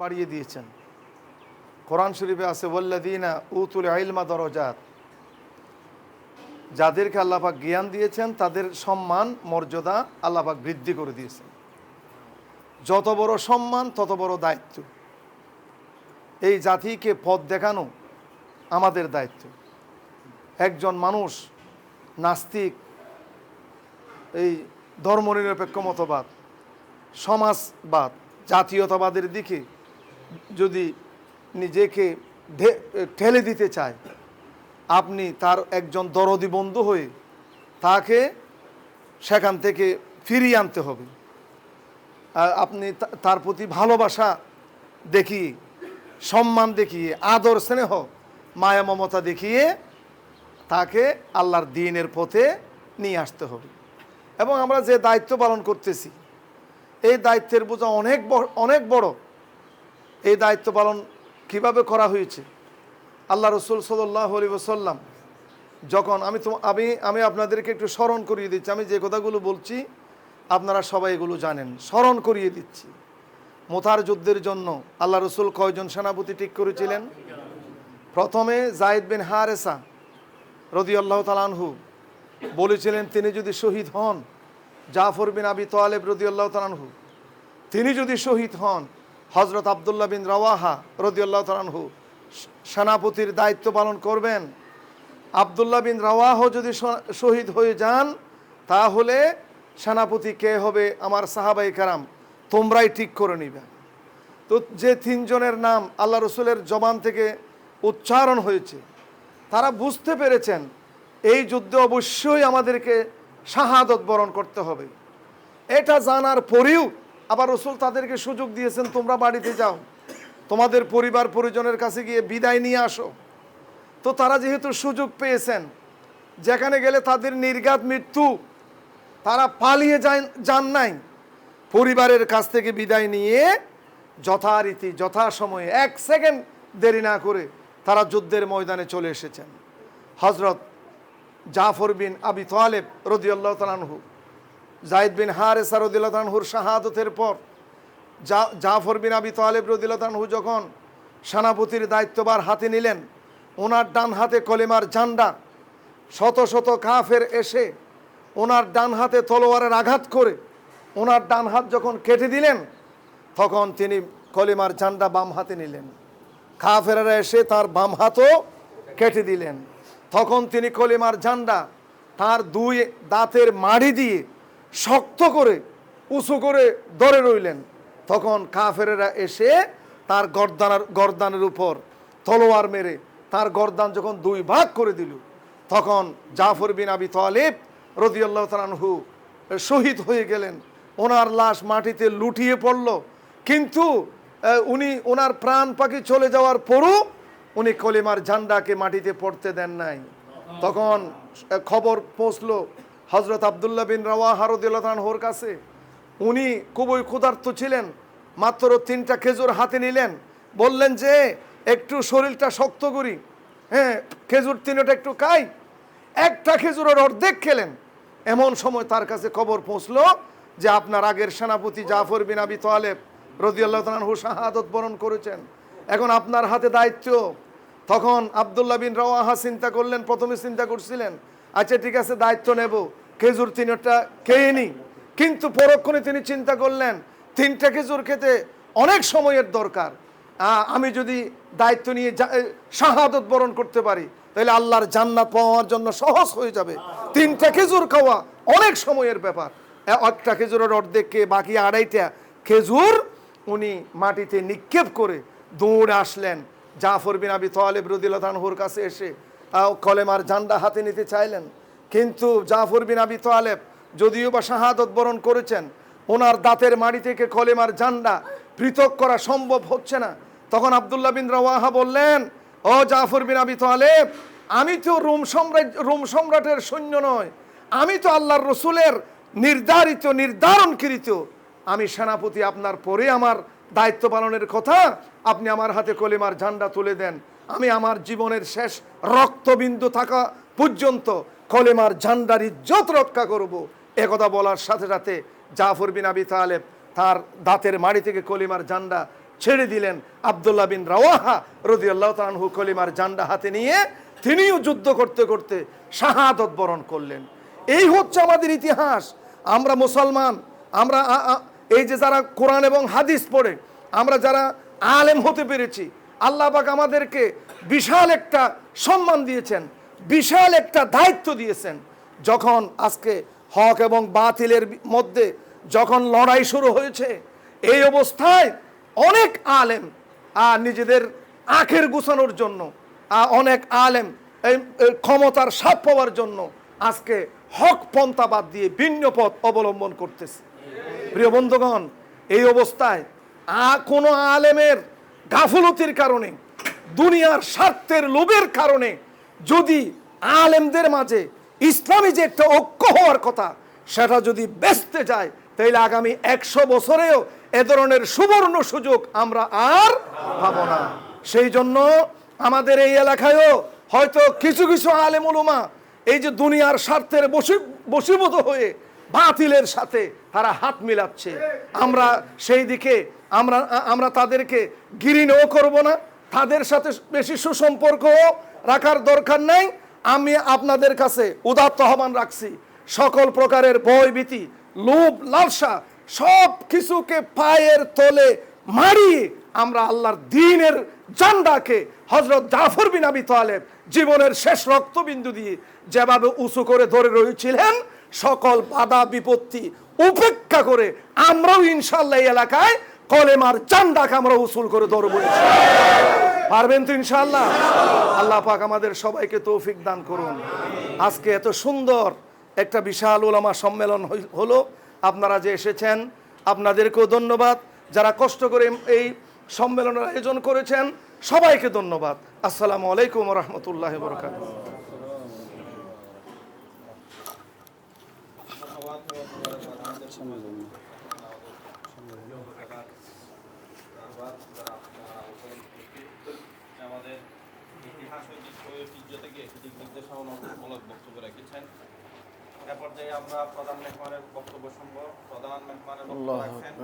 বাড়িয়ে দিয়েছেন। কোরআন শরীফে আছে ওল্লাদিনা উতুল আইলমা দরজাত। যাদেরকে আল্লাপাক জ্ঞান দিয়েছেন, তাদের সম্মান, মর্যাদা আল্লাপাক বৃদ্ধি করে দিয়েছেন। যত বড় সম্মান, তত বড় দায়িত্ব। এই জাতিকে পথ দেখানো আমাদের দায়িত্ব। একজন মানুষ, নাস্তিক, এই ধর্মনিরপেক্ষ মতবাদ, সমাজবাদ, জাতীয়তাবাদের দিকে যদি নিজেকে ঠেলে দিতে চায়, আপনি তার একজন দরদি বন্ধু হয়ে তাকে সেখান থেকে ফিরিয়ে আনতে হবে। আপনি তার প্রতি ভালোবাসা দেখিয়ে, সম্মান দেখিয়ে, আদর, স্নেহ, মায়া, মমতা দেখিয়ে তাকে আল্লাহর দিনের পথে নিয়ে আসতে হবে। এবং আমরা যে দায়িত্ব পালন করতেছি, এই দায়িত্বের বোঝা অনেক অনেক বড়। এই দায়িত্ব পালন কীভাবে করা হয়েছে? আল্লাহ রসুল সাল্লাহ আলী ওসাল্লাম যখন আমি তো আমি আমি আপনাদেরকে একটু স্মরণ করিয়ে দিচ্ছি। আমি যে কথাগুলো বলছি, আপনারা সবাই এগুলো জানেন। স্মরণ করিয়ে দিচ্ছি। মোথার যুদ্ধের জন্য আল্লাহ রসুল কয়জন সেনাপতি ঠিক করেছিলেন? প্রথমে জায়দ বিন হারেসা রদি আল্লাহ তালানহু বলেছিলেন, তিনি যদি শহীদ হন, জাফর বিন আবি তোয়ালেব রদি আল্লাহ তালানহু তিনি যদি শহীদ হন হজরত আবদুল্লাহ বিন রাওয়াহা রদি আল্লাহ তালানহু সেনাপতির দায়িত্ব পালন করবেন। আবদুল্লাহ বিন রাওয়াহ যদি শহীদ হয়ে যান, তাহলে সেনাপতি কে হবে? আমার সাহাবাই কারাম। তোমরাই ঠিক করে নিবে। তো যে তিনজনের নাম আল্লাহ রসুলের জবান থেকে উচ্চারণ হয়েছে, তারা বুঝতে পেরেছেন, এই যুদ্ধে অবশ্যই আমাদেরকে শাহাদত বরণ করতে হবে। এটা জানার পরেও আবার রসুল তাদেরকে সুযোগ দিয়েছেন, তোমরা বাড়িতে যাও, তোমাদের পরিবার পরিজনের কাছে গিয়ে বিদায় নিয়ে আসো। তো তারা যেহেতু সুযোগ পেয়েছেন, যেখানে গেলে তাদের নির্ঘাত মৃত্যু, তারা পালিয়ে যান যান নাই। পরিবারের কাছ থেকে বিদায় নিয়ে যথারীতি, যথাসময়ে এক সেকেন্ড দেরি না করে তারা যুদ্ধের ময়দানে চলে এসেছেন। হজরত জাফর বিন আবি তোয়ালেব রদিয়াল্লাহ তালানহু জাহিদ বিন হারেসা রদিল্লাহ তালানহুর শাহাদতের পর, জা, জাফর বিন আবি তোয়ালেব রদিল্লাহ যখন সেনাপতির দায়িত্ববার হাতে নিলেন, ওনার ডান হাতে কলিমার ঝান্ডা, শত শত কাফের এসে ওনার ডান হাতে তলোয়ারের আঘাত করে ওনার ডান হাত যখন কেটে দিলেন, তখন তিনি কলিমার ঝান্ডা বাম হাতে নিলেন। কাফেরারা এসে তার বাম হাতও কেটে দিলেন। তখন তিনি কলিমার ঝান্ডা তার দুই দাঁতের মাড়ি দিয়ে শক্ত করে, উঁচু করে ধরে রইলেন। তখন কাফেরেরা এসে তার গর্দানার, গর্দানের উপর তলোয়ার মেরে তার গরদান যখন দুই ভাগ করে দিল, তখন জাফর বিন আবি তালেব রদিয়াল্লাহ তালানহু শহীদ হয়ে গেলেন। ওনার লাশ মাটিতে লুটিয়ে পড়ল। কিন্তু উনি ওনার প্রাণ পাখি চলে যাওয়ার পরও উনি কলিমার ঝান্ডাকে মাটিতে পড়তে দেন নাই। তখন খবর পৌঁছলো হজরত আবদুল্লাহ বিন রাওয়া হারুদ্দিল্লাহর কাছে। উনি খুবই ক্ষুধার্ত ছিলেন, মাত্র তিনটা খেজুর হাতে নিলেন। বললেন যে, একটু শরীরটা শক্ত করি। হ্যাঁ খেজুর তিনটা একটু খাই। একটা খেজুরের অর্ধেক খেলেন। এমন সময় তার কাছে খবর পৌঁছলো যে, আপনার আগের সেনাপতি জাফর বিন আবি তোয়ালেব রদিয়াল্লাহ তালহু শাহাদত বরণ করেছেন। এখন আপনার হাতে দায়িত্ব। তখন আবদুল্লাহ বিন রাওয়াহা চিন্তা করলেন, প্রথমে চিন্তা করছিলেন আচ্ছা ঠিক আছে, দায়িত্ব নেব। খেজুর তিনটা খেয়ে নি কিন্তু পরক্ষণে তিনি চিন্তা করলেন, তিনটা খেজুর খেতে অনেক সময়ের দরকার। আমি যদি দায়িত্ব নিয়ে শাহাদত বরণ করতে পারি, তাহলে আল্লাহর জান্নাত পাওয়ার জন্য সহজ হয়ে যাবে। তিনটা খেজুর খাওয়া অনেক সময়ের ব্যাপার। একটা খেজুরের অর্ধেককে বাকি আড়াইটা খেজুর উনি মাটিতে নিক্ষেপ করে দৌড়ে আসলেন। জাফর বিন আবি তোয়ালেব রদিল্লাহুর কাছে এসে কলেমার ঝান্ডা হাতে নিতে চাইলেন। কিন্তু জাফর বিন আবি তোয়ালেব যদিও বা শাহাদত বরণ করেছেন, ওনার দাঁতের মাড়ি থেকে কলেমার ঝান্ডা পৃথক করা সম্ভব হচ্ছে না। তখন আবদুল্লাহ বিন রাওয়াহা বললেন, ও জাফর বিন আবি তোয়ালেব আমি তো রোম সম্রাট রোম সম্রাটের সৈন্য নয়, আমি তো আল্লাহর রসুলের নির্ধারিত, নির্ধারণকৃত। আমি সেনাপতি, আপনার পরে আমার দায়িত্ব পালনের কথা, আপনি আমার হাতে কলেমার ঝান্ডা তুলে দেন। আমি আমার জীবনের শেষ রক্তবিন্দু থাকা পর্যন্ত কলেমার ঝান্ডার ইজ্জত রক্ষা করব। একথা বলার সাথে সাথে জাফর বিন আবি তালেব তার দাঁতের মাড়ি থেকে কলিমার ঝান্ডা ছেড়ে দিলেন। আবদুল্লাহ বিন রাওয়াহা রদিয়াল্লাহ তানহু কলিমার জান্ডা হাতে নিয়ে তিনিও যুদ্ধ করতে করতে শাহাদত বরণ করলেন। এই হচ্ছে আমাদের ইতিহাস। আমরা মুসলমান, আমরা এই যে যারা কোরআন এবং হাদিস পড়ে, আমরা যারা আলেম হতে পেরেছি আল্লাহ আমাদেরকে বিশাল একটা সম্মান দিয়েছেন, বিশাল একটা দায়িত্ব দিয়েছেন। যখন আজকে হক এবং বাতিলের মধ্যে যখন লড়াই শুরু হয়েছে, এই অবস্থায় অনেক আলেম আর নিজেদের আখের গুছানোর জন্য অনেক আলেম এই ক্ষমতার সাপ পাওয়ার জন্য আজকে হক পন্থা বাদ দিয়ে ভিন্ন পথ অবলম্বন করতেছে। প্রিয় বন্ধুগণ, এই অবস্থায় আ কোনো আলেমের গাফলতির কারণে, দুনিয়ার স্বার্থের লোভের কারণে, যদি আলেমদের মাঝে ইসলামী যে একটা ঐক্য হওয়ার কথা, সেটা যদি বেচতে যায়, তাইলে আগামী একশো বছরেও এ ধরনের সুবর্ণ সুযোগ আমরা আর পাবো না। সেই জন্য আমাদের এই এলাকায়ও হয়তো কিছু কিছু আলেম উলুমা এই যে দুনিয়ার স্বার্থের বসী বশীভূত হয়ে বাতিলের সাথে তারা হাত মিলাচ্ছে। আমরা সেই দিকে, আমরা আমরা তাদেরকে গিরিনও করব না। তাদের সাথে বেশি সুসম্পর্ক রাখার দরকার নাই। আমি আপনাদের কাছে উদাত্ত আহ্বান রাখছি। সকল প্রকারের ভয় ভীতি লোভ, লালসা সব কিছুকে পায়ের তলে মারিয়ে আমরা আল্লাহর দিনের জান্ডাকে হজরত জাফর বিন আবি তালেব জীবনের শেষ রক্তবিন্দু দিয়ে যেভাবে উঁচু করে ধরে রয়েছিলেন সকল বাধা বিপত্তি উপেক্ষা করে আমরাও ইনশাল্লাহ এলাকায় কলেমার জান্ডাকে আমরা উসুল করে ধরবো পারবেন তো ইনশাল্লাহ আল্লাহ পাক আমাদের সবাইকে তৌফিক দান করুন। আজকে এত সুন্দর একটা বিশাল ওলামা সম্মেলন হলো। আপনারা যে এসেছেন, আপনাদেরকেও ধন্যবাদ। যারা কষ্ট করে এই সম্মেলনের আয়োজন করেছেন, সবাইকে ধন্যবাদ। আসসালামু আলাইকুম রহমতুল্লাহ বরকাত থেকে দিক নির্দেশনামূলক বক্তব্য রেখেছেন। এ পর্যায়ে আমরা প্রধান মেহমানের বক্তব্য শুনব। প্রধান মেহমানের বক্তব্য রাখছেন